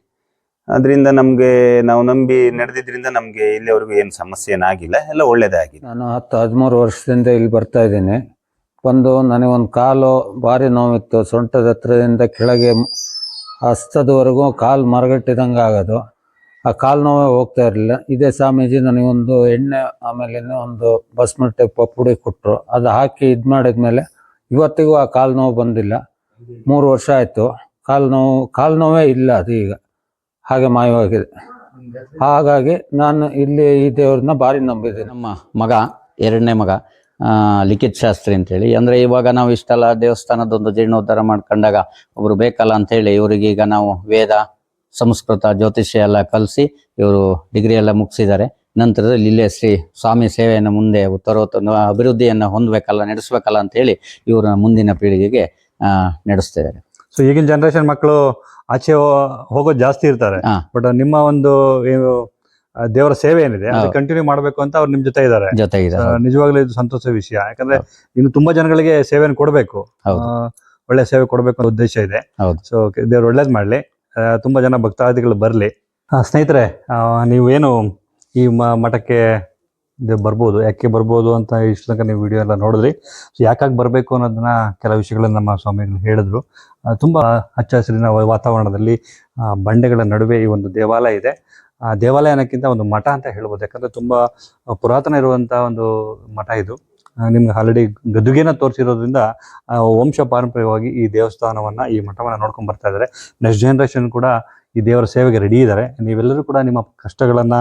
ಅದರಿಂದ ನಮಗೆ, ನಾವು ನಂಬಿ ನಡೆದಿದ್ದರಿಂದ ನಮಗೆ ಇಲ್ಲಿವರೆಗೂ ಏನು ಸಮಸ್ಯೆ ಏನಾಗಿಲ್ಲ ಎಲ್ಲ ಒಳ್ಳೇದೇ ನಾನು ಹತ್ತು, ಹದಿಮೂರು ವರ್ಷದಿಂದ ಇಲ್ಲಿ ಬರ್ತಾ ಇದ್ದೀನಿ. ಬಂದು ಒಂದು ಕಾಲು ಭಾರಿ ನೋವಿತ್ತು. ಸೊಂಟದ ಹತ್ರದಿಂದ ಕೆಳಗೆ ಹಸ್ತದವರೆಗೂ ಕಾಲು ಮರಗಟ್ಟಿದಂಗೆ ಆಗೋದು ಆ ಕಾಲು ನೋವೇ ಹೋಗ್ತಾ ಇರಲಿಲ್ಲ. ಇದೇ ಸ್ವಾಮೀಜಿ ನನಗೊಂದು ಎಣ್ಣೆ, ಆಮೇಲೆ ಒಂದು ಬಸ್ಮಟ್ಟೆ ಪುಡಿ ಕೊಟ್ಟರು ಅದು ಹಾಕಿ ಇದು ಮಾಡಿದ್ಮೇಲೆ ಇವತ್ತಿಗೂ ಆ ಕಾಲು ನೋವು ಬಂದಿಲ್ಲ. ಮೂರು ವರ್ಷ ಆಯಿತು. ಕಾಲು ನೋವು, ಕಾಲು ನೋವೇ ಇಲ್ಲ ಅದು ಈಗ. ಹಾಗೆ ಮಾಯವಾಗಿದೆ. ಹಾಗಾಗಿ ನಾನು ಇಲ್ಲಿ ಈ ದೇವ್ರನ್ನ ಭಾರಿ ನಂಬಿದ್ದೀನಿ. ನಮ್ಮ ಮಗ, ಎರಡನೇ ಮಗ ಲಿಖಿತ್ ಶಾಸ್ತ್ರಿ ಅಂತೇಳಿ. ಅಂದ್ರೆ ಇವಾಗ ನಾವು ಇಷ್ಟೆಲ್ಲ ದೇವಸ್ಥಾನದೊಂದು ಜೀರ್ಣೋದ್ಧಾರ ಮಾಡ್ಕೊಂಡಾಗ ಒಬ್ರು ಬೇಕಲ್ಲ ಅಂತೇಳಿ ಇವರಿಗೆ ಈಗ ನಾವು ವೇದ ಸಂಸ್ಕೃತ ಜ್ಯೋತಿಷ್ಯ ಎಲ್ಲ ಕಲಿಸಿ ಇವರು ಡಿಗ್ರಿ ಎಲ್ಲ ಮುಗಿಸಿದ್ದಾರೆ. ನಂತರದಲ್ಲಿ ಇಲ್ಲೇ ಶ್ರೀ ಸ್ವಾಮಿ ಸೇವೆಯನ್ನು ಮುಂದೆ ಉತ್ತರೋತ್ತರ ಅಭಿವೃದ್ಧಿಯನ್ನು ಹೊಂದಬೇಕಲ್ಲ ನಡೆಸಬೇಕಲ್ಲ ಅಂತೇಳಿ ಇವರ ಮುಂದಿನ ಪೀಳಿಗೆಗೆ ಆ, ನಡೆಸ್ತಿದ್ದಾರೆ. ಸೊ ಈಗಿನ ಜನರೇಷನ್ ಮಕ್ಕಳು ಆಚೆ ಹೋಗೋದು ಜಾಸ್ತಿ ಇರ್ತಾರೆ. ಬಟ್ ನಿಮ್ಮ ಒಂದು ದೇವರ ಸೇವೆ ಏನಿದೆ ಅದು ಕಂಟಿನ್ಯೂ ಮಾಡಬೇಕು ಅಂತ ಅವ್ರು ನಿಮ್ ಜೊತೆ ಇದ್ದಾರೆ. ನಿಜವಾಗ್ಲೂ ಇದು ಸಂತೋಷ ವಿಷಯ. ಯಾಕಂದ್ರೆ ಇನ್ನು ತುಂಬಾ ಜನಗಳಿಗೆ ಸೇವೆಯನ್ನು ಕೊಡಬೇಕು. ಒಳ್ಳೆ ಸೇವೆ ಕೊಡಬೇಕು ಅನ್ನೋ ಉದ್ದೇಶ ಇದೆ. ಸೊ ದೇವ್ರು ಒಳ್ಳೇದ್ ಮಾಡ್ಲಿ. ತುಂಬಾ ಜನ ಭಕ್ತಾದಿಗಳು ಬರ್ಲಿ. ಸ್ನೇಹಿತರೆ ಆ, ನೀವು ಏನು ಈ ಮಠಕ್ಕೆ ಬರ್ಬೋದು ಯಾಕೆ ಬರ್ಬೋದು ಅಂತ ಇಷ್ಟು ತನಕ ನೀವು ವಿಡಿಯೋ ಎಲ್ಲ ನೋಡಿದ್ರಿ. ಸೊ ಯಾಕಾಗಿ ಬರಬೇಕು ಅನ್ನೋದನ್ನ ಕೆಲವು ವಿಷಯಗಳನ್ನ ನಮ್ಮ ಸ್ವಾಮಿಗಳು ಹೇಳಿದ್ರು. ತುಂಬಾ ಹಚ್ಚ ಹಸಿರಿನ ವಾತಾವರಣದಲ್ಲಿ ಆ, ಬಂಡೆಗಳ ನಡುವೆ ಈ ಒಂದು ದೇವಾಲಯ ಇದೆ. ಆ ದೇವಾಲಯನಕ್ಕಿಂತ ಒಂದು ಮಠ ಅಂತ ಹೇಳ್ಬೋದು. ಯಾಕಂದ್ರೆ ತುಂಬಾ ಪುರಾತನ ಇರುವಂತಹ ಒಂದು ಮಠ ಇದು. ನಿಮ್ಗೆ ಆಲ್ರೆಡಿ ಗದುಗೆನ ತೋರಿಸಿರೋದ್ರಿಂದ ವಂಶ ಪಾರಂಪರ್ಯವಾಗಿ ಈ ದೇವಸ್ಥಾನವನ್ನ ಈ ಮಠವನ್ನ ನೋಡ್ಕೊಂಡ್ ಬರ್ತಾ ಇದ್ದಾರೆ. ನೆಕ್ಸ್ಟ್ ಜನರೇಷನ್ ಕೂಡ ಈ ದೇವರ ಸೇವೆಗೆ ರೆಡಿ ಇದ್ದಾರೆ. ನೀವೆಲ್ಲರೂ ಕೂಡ ನಿಮ್ಮ ಕಷ್ಟಗಳನ್ನ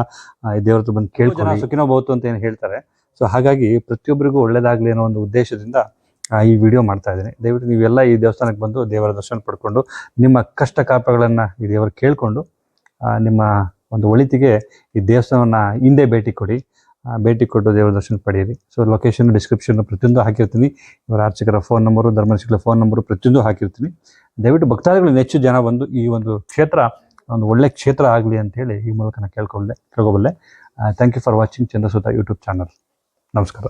ಈ ದೇವರ ಹತ್ರ ಬಂದು ಕೇಳ್ಕೊಂಡು ಸುಖಿನೋ ಬಹುತು ಅಂತ ಏನು ಹೇಳ್ತಾರೆ. ಸೊ ಹಾಗಾಗಿ ಪ್ರತಿಯೊಬ್ಬರಿಗೂ ಒಳ್ಳೇದಾಗ್ಲಿ ಅನ್ನೋ ಒಂದು ಉದ್ದೇಶದಿಂದ ಈ ವಿಡಿಯೋ ಮಾಡ್ತಾ ಇದ್ದೀನಿ. ದಯವಿಟ್ಟು ನೀವೆಲ್ಲ ಈ ದೇವಸ್ಥಾನಕ್ಕೆ ಬಂದು ದೇವರ ದರ್ಶನ ಪಡ್ಕೊಂಡು ನಿಮ್ಮ ಕಷ್ಟ ಕಾಪಗಳನ್ನ ಈ ದೇವರು ಕೇಳ್ಕೊಂಡು ನಿಮ್ಮ ಒಂದು ಒಳಿತಿಗೆ ಈ ದೇವಸ್ಥಾನವನ್ನು ಹಿಂದೆ ಭೇಟಿ ಕೊಡಿ. ಭೇಟಿ ಕೊಟ್ಟು ದೇವರ ದರ್ಶನ ಪಡೆಯಿರಿ. ಸೊ ಲೊಕೇಶನ್ ಡಿಸ್ಕ್ರಿಪ್ಷನ್ ಪ್ರತಿಯೊಂದು ಹಾಕಿರ್ತೀನಿ. ಇವರ ಅರ್ಚಕರ ಫೋನ್ ನಂಬರು ಧರ್ಮರ್ಶಿಗಳ ಫೋನ್ ನಂಬರು ಪ್ರತಿಯೊಂದು ಹಾಕಿರ್ತೀನಿ. ದಯವಿಟ್ಟು ಭಕ್ತಾದಿಗಳು ಹೆಚ್ಚು ಜನ ಬಂದು ಈ ಒಂದು ಕ್ಷೇತ್ರ, ಒಂದು ಒಳ್ಳೆ ಕ್ಷೇತ್ರ ಆಗಲಿ ಅಂತ ಹೇಳಿ ಈ ಮೂಲಕ ನಾನು ಕೇಳ್ಕೊಳ್ಳೆ ಕೇಳ್ಕೊಬಲ್ಲೆ thank you for watching Chandrasuta YouTube channel ನಮಸ್ಕಾರ.